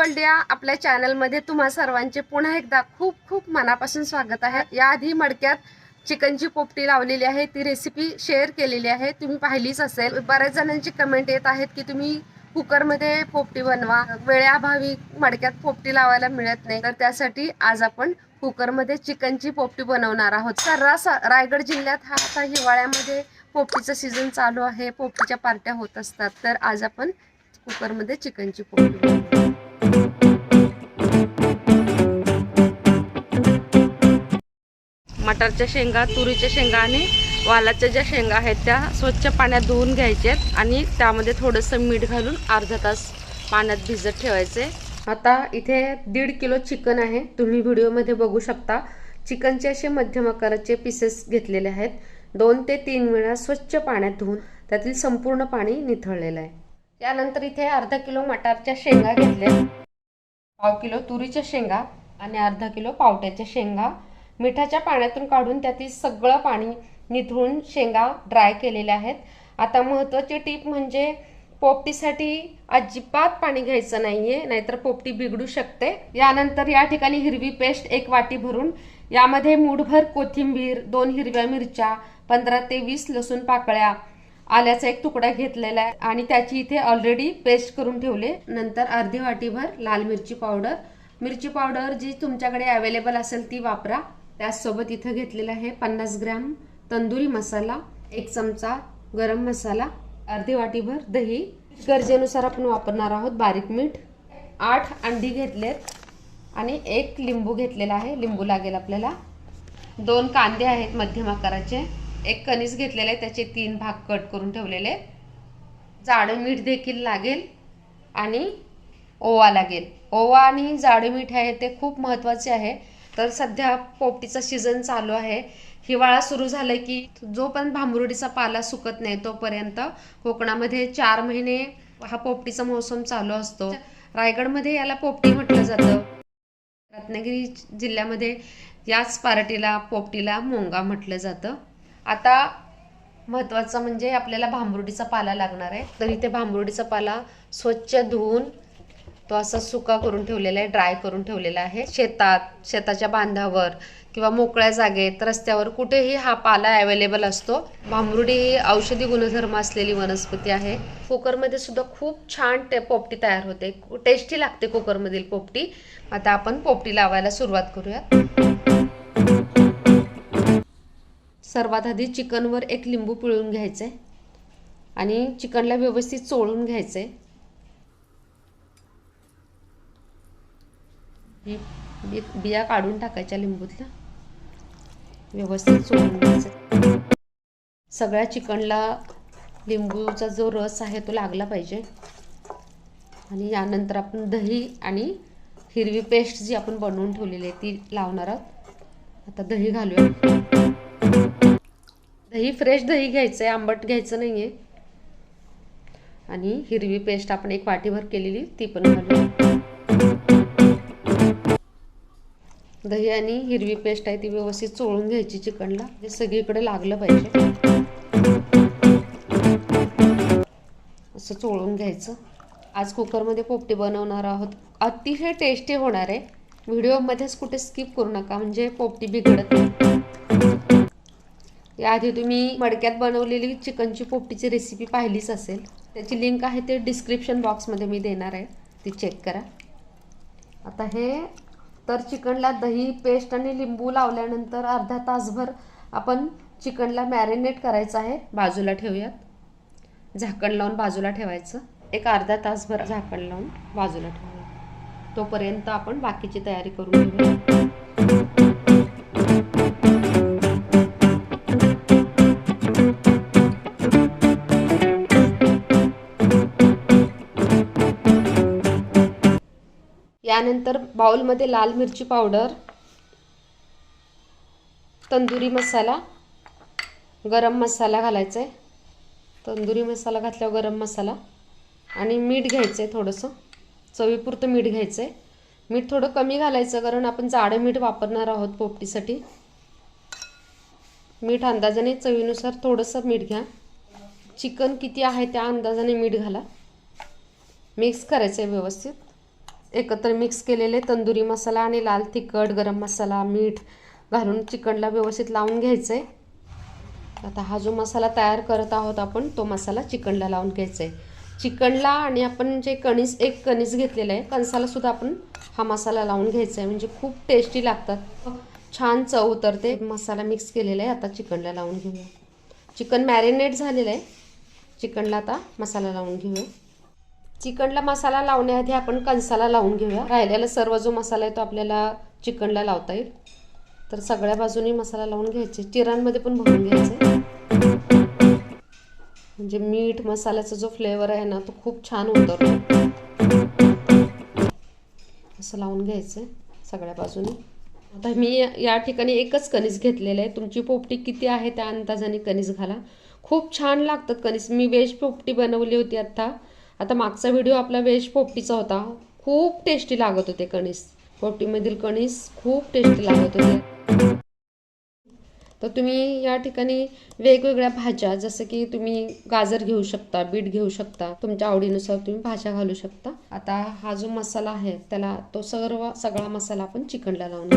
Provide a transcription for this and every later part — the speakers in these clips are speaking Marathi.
वर्ल्ड या आपल्या चॅनलमध्ये तुम्हा सर्वांचे पुन्हा एकदा खूप खूप मनापासून स्वागत आहे. याआधी मडक्यात चिकनची पोपटी लावलेली आहे ती रेसिपी शेअर केलेली आहे. तुम्ही पाहिलीच असेल. बऱ्याच जणांची कमेंट येत आहेत की तुम्ही कुकरमध्ये पोपटी बनवा. वेळेअभावी मडक्यात पोपटी लावायला मिळत नाही. तर त्यासाठी आज आपण कुकरमध्ये चिकनची पोपटी बनवणार आहोत. सर्रास रायगड जिल्ह्यात हा आता हिवाळ्यामध्ये पोपटीचं सीझन चालू आहे. पोपटीच्या पार्ट्या होत असतात. तर आज आपण कुकरमध्ये चिकनची पोपटी मटारच्या शेंगा तुरीच्या शेंगा आणि वालाच्या ज्या शेंगा आहेत त्या स्वच्छ पाण्यात धुवून घ्यायच्यात आणि त्यामध्ये थोडंसं मीठ घालून अर्धा तास पाण्यात भिजत ठेवायचे. आता इथे दीड किलो चिकन आहे. तुम्ही व्हिडिओमध्ये बघू शकता. चिकनचे असे मध्यम आकाराचे पीसेस घेतलेले आहेत. दोन ते तीन वेळा स्वच्छ पाण्यात धुवून त्यातील संपूर्ण पाणी निथळलेलं आहे. त्यानंतर इथे अर्धा किलो मटारच्या शेंगा घेतल्या पाव किलो तुरीच्या शेंगा आणि अर्धा किलो पावट्याच्या शेंगा. मिठाच्या पाण्यातून काढून त्यातील सगळं पाणी निथळून शेंगा ड्राय केलेल्या आहेत. आता महत्त्वाची टीप म्हणजे पोपटीसाठी अजिबात पाणी घ्यायचं नाही आहे नाहीतर पोपटी बिघडू शकते. यानंतर या ठिकाणी हिरवी पेस्ट एक वाटी भरून यामध्ये मूठभर कोथिंबीर दोन हिरव्या मिरच्या पंधरा ते वीस लसूण पाकळ्या आल्याचा एक तुकडा घेतलेला आहे आणि त्याची इथे ऑलरेडी पेस्ट करून ठेवले. नंतर अर्धी वाटीभर लाल मिरची पावडर मिरची पावडर जी तुमच्याकडे अवेलेबल असेल ती वापरा. त्याचसोबत इथं घेतलेलं आहे पन्नास ग्रॅम तंदुरी मसाला एक चमचा गरम मसाला अर्धी वाटीभर दही. गरजेनुसार आपण वापरणार आहोत बारीक मीठ. आठ अंडी घेतलेत आणि एक लिंबू घेतलेला आहे. लिंबू लागेल आपल्याला. दोन कांदे आहेत मध्यम आकाराचे. एक कणीस घेतलेले आहे. त्याचे तीन भाग कट करून ठेवलेले जाडं मीठ देखील लागेल आणि ओवा लागेल. ओवा आणि जाडं मीठ आहे ते खूप महत्त्वाचे आहे. तर सध्या पोपटीचा सीझन चालू आहे. हिवाळा सुरू झाला की जो पण भांबरुडीचा पाला सुकत नाही तोपर्यंत कोकणामध्ये चार महिने हा पोपटीचा मोसम चालू असतो. रायगडमध्ये याला पोपटी म्हटलं जातं. रत्नागिरी जिल्ह्यामध्ये याच पार्टीला पोपटीला मोंगा म्हटलं जातं. आता महत्त्वाचं म्हणजे आपल्याला भांबरुडीचा पाला लागणार आहे. तर इथे भांबरुडीचा पाला स्वच्छ धुवून तो असा सुका करून ठेवलेला आहे ड्राय करून ठेवलेला आहे. शेतात शेताच्या बांधावर किंवा मोकळ्या जागेत रस्त्यावर कुठेही हा पाला अवेलेबल असतो. भांबरुडी ही औषधी गुणधर्म असलेली वनस्पती आहे. कुकरमध्ये सुद्धा खूप छान ते पोपटी तयार होते. टेस्टी लागते कुकरमधील पोपटी. आता आपण पोपटी लावायला सुरुवात करूयात. सर्वात आधी चिकनवर एक लिंबू पिळून घ्यायचं आहे आणि चिकनला व्यवस्थित चोळून घ्यायचं. आहे बी बिया काढून टाकायच्या लिंबूतल्या व्यवस्थित चोळून सगळ्या चिकनला लिंबूचा जो रस आहे तो लागला पाहिजे. आणि यानंतर आपण दही आणि हिरवी पेस्ट जी आपण बनवून ठेवलेली आहे ती लावणार आहोत. आता दही घालूया. दही फ्रेश दही घ्यायचं आहे आंबट घ्यायचं नाही आहे आणि हिरवी पेस्ट आपण एक वाटीभर केलेली ती पण घालूया. दही आणि हिरवी पेस्ट आहे ती व्यवस्थित चोळून घ्यायची चिकनला. हे सगळीकडे लागलं पाहिजे. असं चोळून घ्यायचं. आज कुकरमध्ये पोपटी बनवणार आहोत. अतिशय टेस्टी होणार आहे. व्हिडिओमध्येच कुठे स्किप करू नका म्हणजे पोपटी बिघडत नाही. याआधी तुम्ही मडक्यात बनवलेली चिकनची पोपटीची रेसिपी पाहिलीच असेल. त्याची लिंक आहे ते डिस्क्रिप्शन बॉक्समध्ये मी देणार आहे. ती चेक करा. आता हे तर चिकनला दही पेस्ट आणि लिंबू लावल्यानंतर अर्धा तासभर आपण चिकनला मॅरिनेट करायचं आहे. बाजूला ठेवूयात. झाकण लावून बाजूला ठेवायचं. एक अर्धा तासभर झाकण लावून बाजूला ठेवूया तोपर्यंत आपण बाकीची तयारी करून घेऊया त्यानंतर बाउलमध्ये लाल मिरची पावडर तंदुरी मसाला गरम मसाला घालायचा आहे तंदुरी मसाला घातल्यावर गरम मसाला आणि मीठ घ्यायचं आहे थोडंसं. चवीपुरतं मीठ घ्यायचं आहे मीठ थोडं कमी घालायचं कारण आपण जाडं मीठ वापरणार आहोत पोपटीसाठी. मीठ अंदाजाने चवीनुसार थोडंसं मीठ घ्या. चिकन किती आहे त्या अंदाजाने मीठ घाला. मिक्स करायचं आहे व्यवस्थित. एकत्र मिक्स केलेले तंदुरी मसाला आणि लाल तिखट गरम मसाला मीठ घालून चिकनला व्यवस्थित लावून घ्यायचं आहे आता हा जो मसाला तयार करत आहोत आपण तो मसाला चिकनला लावून घ्यायचा आहे चिकनला आणि आपण जे कणीस एक कणीस घेतलेलं आहे कणसालासुद्धा आपण हा मसाला लावून घ्यायचा आहे म्हणजे खूप टेस्टी लागतात. छान चव उतरते. मसाला मिक्स केलेला आहे आता चिकनला लावून घेऊया. चिकन मॅरिनेट झालेलं आहे. चिकनला आता मसाला लावून घेऊया. चिकनला मसाला लावण्याआधी आपण कणसाला लावून घेऊया. राहिलेला सर्व जो मसाला आहे तो आपल्याला चिकनला लावता येईल. तर सगळ्या बाजूनी मसाला लावून घ्यायचे. चिरांमध्ये पण भरून घ्यायचे. म्हणजे मीठ मसाल्याचा जो फ्लेवर आहे ना तो खूप छान उतरतो. असं लावून घ्यायचं सगळ्या बाजूनी. आता मी या- ठिकाणी एकच कणीस घेतलेलं आहे. तुमची पोपटी किती आहे त्या अंदाजाने कणीस घाला. खूप छान लागतात कणीस. मी वेज पोपटी बनवली होती आत्ता. आता मागचा व्हिडिओ आपला व्हेज पोपटीचा होता. खूप टेस्टी लागत होते कणीस. पोपटीमधील कणीस खूप टेस्टी लागत होते. तर तुम्ही या ठिकाणी वेगवेगळ्या भाज्या जसं की तुम्ही गाजर घेऊ शकता बीट घेऊ शकता तुमच्या आवडीनुसार तुम्ही भाज्या घालू शकता. आता हा जो मसाला आहे त्याला तो सर्व सगळा मसाला आपण चिकनला लावून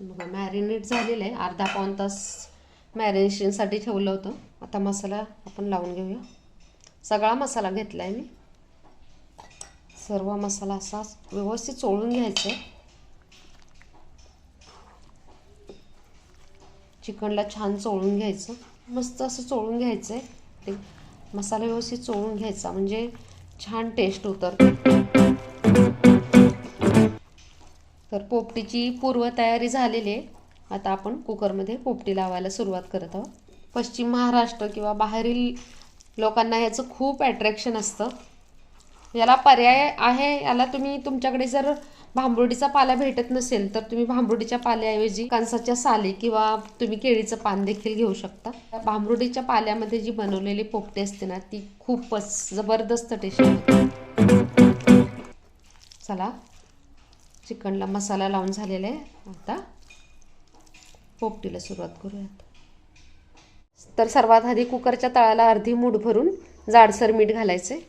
बघा मॅरिनेट झालेला आहे. अर्धा पाऊण तास मॅरिनेशनसाठी ठेवलं होतं. आता मसाला आपण लावून घेऊया. सगळा मसाला घेतला आहे मी. सर्व मसाला असा व्यवस्थित चोळून घ्यायचा आहे. चिकनला छान चोळून घ्यायचं. मस्त असं चोळून घ्यायचं आहे ते मसाला व्यवस्थित चोळून घ्यायचा. म्हणजे छान टेस्ट उतरते. तर पोपटीची पूर्वतयारी झालेली आहे. आता आपण कुकरमध्ये पोपटी लावायला सुरुवात करत आहोत. पश्चिम महाराष्ट्र किंवा बाहेरील लोकांना याचं खूप ॲट्रॅक्शन असतं. याला पर्याय आहे याला तुम्ही तुमच्याकडे जर भांबरुडीचा पाला भेटत नसेल तर तुम्ही भांबरुडीच्या पाल्याऐवजी कणसाच्या साली किंवा तुम्ही केळीचं पान देखील घेऊ शकता. भांबुडीच्या भांबरुडीच्या पाल्यामध्ये जी बनवलेली पोपटी असते ना ती खूपच जबरदस्त टेस्ट चला चिकनला मसाला लावून झालेला आहे. आता पोपटीला सुरुवात करूयात. तर सर्वात आधी कुकरच्या तळाला अर्धी मूठ भरून जाडसर मीठ घालायचे.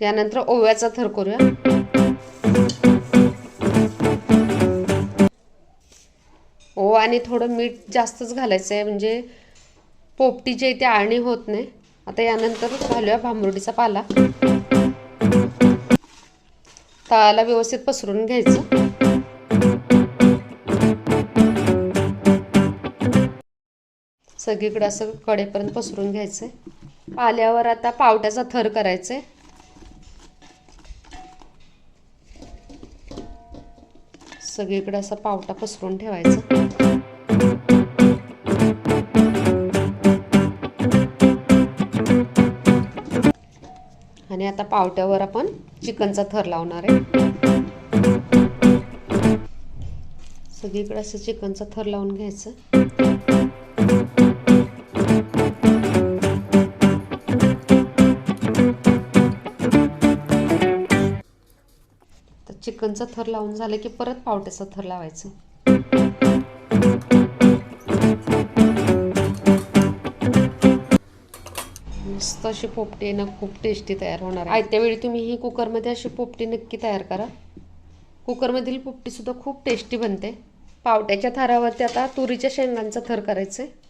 यानंतर ओव्याचा थर करूया. ओ आणि थोडं मीठ जास्तच घालायचं आहे म्हणजे पोपटी जे ते आळणी होत नाही. आता यानंतर घालूया भांबरुडीचा पाला. तळाला व्यवस्थित पसरून घ्यायचं. सगळीकडे असं कडेपर्यंत पसरून घ्यायचं पाल्यावर आता पावट्याचा थर करायचंय. सगळीकडे असा पावटा पसरून ठेवायचा. आता पावट्यावर आपण चिकनचा थर लावणार आहे. सगळीकडे असं चिकनचा थर लावून घ्यायचं. तर चिकनचा थर लावून झालं की परत पावट्याचा थर लावायचं. मस्त अशी पोपटी ना खूप टेस्टी तयार होणार आहे. त्यावेळी तुम्ही ही कुकरमध्ये अशी पोपटी नक्की तयार करा. कुकरमधील पोपटीसुद्धा खूप टेस्टी बनते. पावट्याच्या थरावरती आता तुरीच्या शेंगांचा थर करायचं आहे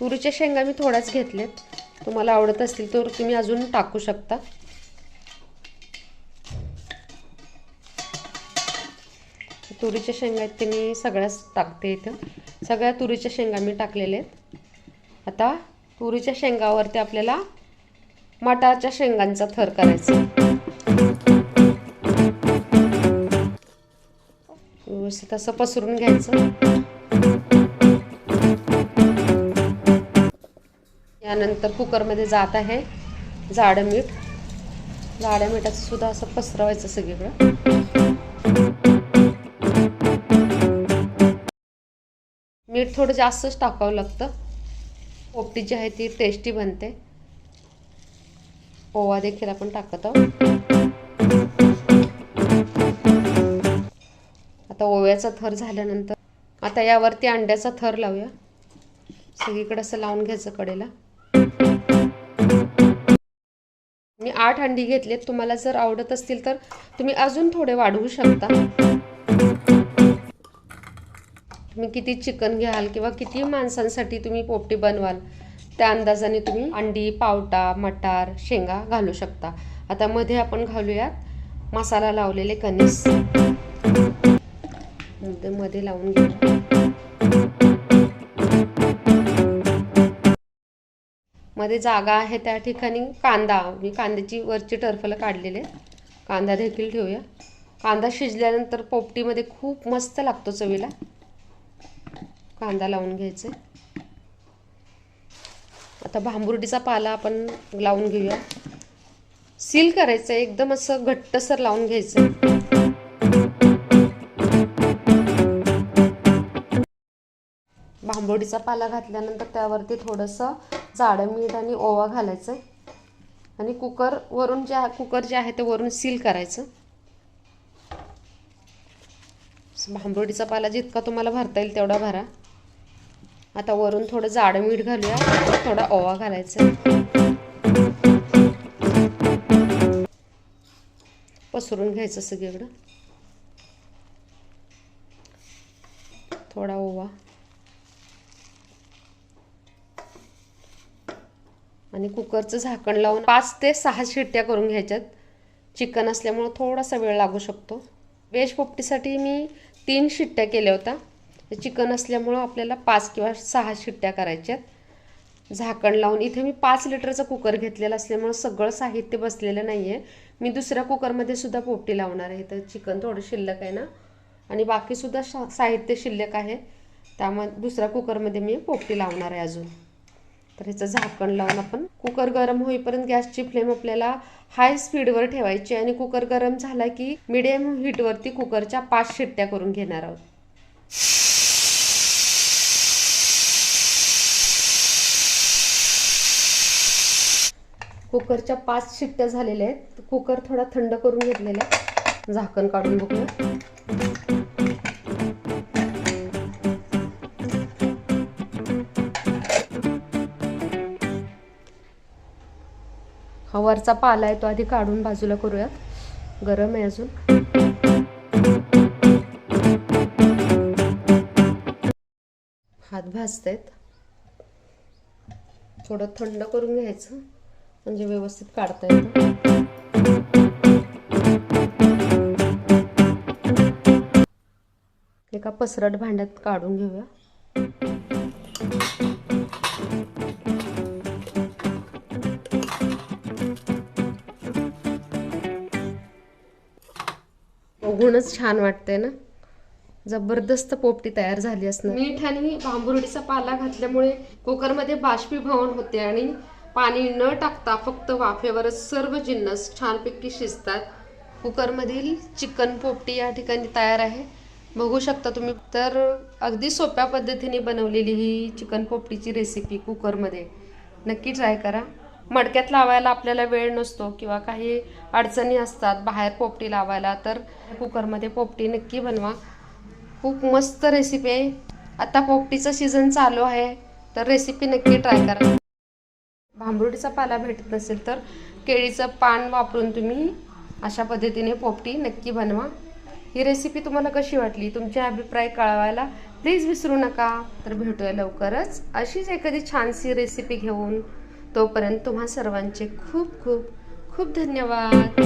तुरीच्या शेंगा मी थोड्याच घेतल्यात तुम्हाला आवडत असतील तर तुम्ही अजून टाकू शकता. तुरीच्या शेंगा आहेत ते मी सगळ्याच टाकते इथं. सगळ्या तुरीच्या शेंगा मी टाकलेल्या आहेत. आता तुरीच्या शेंगावरती आपल्याला मटाच्या शेंगांचा थर करायचा. व्यवस्थित असं पसरून घ्यायचं. यानंतर कुकरमध्ये जात आहे जाडं मीठ. जाड्या मिठाचं सुद्धा असं पसरवायचं सगळीकडं. मीठ थोडं जास्तच टाकावं लागतं. पोपटी जी आहे ती टेस्टी बनते. ओवा देखील आपण टाकत आहोत. आता ओव्याचा थर झाल्यानंतर आता यावरती अंड्याचा थर लावूया. सगळीकडे असं लावून घ्यायचं कडेला. मी आठ अंडी घेतलेत. तुम्हाला जर आवडत असतील तर तुम्ही अजून थोडे वाढवू शकता. तुम्ही किती चिकन घ्याल किंवा किती माणसांसाठी तुम्ही पोपटी बनवाल त्या अंदाजाने तुम्ही अंडी पावटा मटार शेंगा घालू शकता. आता मध्ये आपण घालूयात मसाला लावलेले कणीस. मध्ये लावून घेऊ. मध्ये जागा आहे त्या ठिकाणी कांदा. मी कांद्याची वरची टर्फलं काढलेले कांदा देखील ठेवूया. कांदा शिजल्यानंतर पोपटीमध्ये खूप मस्त लागतो चवीला. कांदा लावून घ्यायचा. आता भांबुर्डीचा पाला आपण लावून घेऊया. सील करायचं एकदम असं घट्टसर लावून घ्यायचं. भांबोडीचा पाला घातल्यानंतर त्यावरती थोडंसं जाडं मीठ आणि ओवा घालायचं. आणि कुकर वरून जे कुकर जे आहे ते वरून सील करायचं. भांबोडीचा पाला जितका तुम्हाला भरता येईल तेवढा भरा. आता वरून थोडं जाडं मीठ घालूया. थोडा ओवा घालायचा पसरून घ्यायचं सगळीकडं. थोडा ओवा. आणि कुकरचं झाकण लावून पाच ते सहा शिट्ट्या करून घ्यायच्यात. चिकन असल्यामुळं थोडासा वेळ लागू शकतो. वेज पोपटीसाठी मी तीन शिट्ट्या केल्या होत्या. चिकन असल्यामुळं आपल्याला पाच किंवा सहा शिट्ट्या करायच्यात. झाकण लावून. इथे मी पाच लिटरचा कुकर घेतलेला असल्यामुळं सगळं साहित्य बसलेलं नाही आहे मी दुसऱ्या कुकरमध्ये सुद्धा पोपटी लावणार आहे. तर चिकन थोडं शिल्लक आहे ना? आणि बाकीसुद्धा शा साहित्य शिल्लक आहे. त्यामुळे दुसऱ्या कुकरमध्ये मी पोपटी लावणार आहे अजून. तर ह्याचं झाकण लावून आपण कुकर गरम होईपर्यंत गॅसची फ्लेम आपल्याला हाय स्पीडवर ठेवायची आणि कुकर गरम झाला की मिडियम हीटवरती कुकरच्या पाच शिट्ट्या करून घेणार आहोत. कुकरच्या पाच शिट्ट्या झालेल्या आहेत. कुकर थोडा थंड करून घेतलेला झाकण काढून बघूया. हा वरचा पाला आहे तो आधी काढून बाजूला करूयात. गरम आहे अजून. हात भाजत आहेत थोडं थंड करून घ्यायचं. म्हणजे व्यवस्थित काढता येतं. म्हणजे एका पसरट भांड्यात काढून घेऊया. बघूनच छान वाटतंय ना? जबरदस्त पोपटी तयार झाली असणार. मीठ आणि बांबुर्डीचा पाला घातल्यामुळे कुकरमध्ये बाष्पीभवन होते आणि पाणी न टाकता फक्त वाफेवरच सर्व जिन्नस छानपैकी शिजतात. कुकरमधील चिकन पोपटी या ठिकाणी तयार आहे. बघू शकता तुम्ही. तर अगदी सोप्या पद्धतीने बनवलेली ही चिकन पोपटीची रेसिपी कुकरमध्ये. नक्की ट्राय करा. मडक्यात लावायला आपल्याला वेळ नसतो किंवा काही अडचणी असतात बाहेर पोपटी लावायला तर कुकरमध्ये पोपटी नक्की बनवा. खूप मस्त रेसिपी आहे. आता पोपटीचं सीझन चालू आहे. तर रेसिपी नक्की ट्राय करा. भांबरुडीचा पाला भेटत नसेल तर केळीचं पान वापरून तुम्ही अशा पद्धतीने पोपटी नक्की बनवा. ही रेसिपी तुम्हाला कशी वाटली? तुमचे अभिप्राय कळवायला प्लीज विसरू नका. तर भेटूया लवकरच अशीच एखादी छानशी रेसिपी घेऊन. तोपर्यंत तुम्हा सर्वांचे खूप खूप खूप धन्यवाद.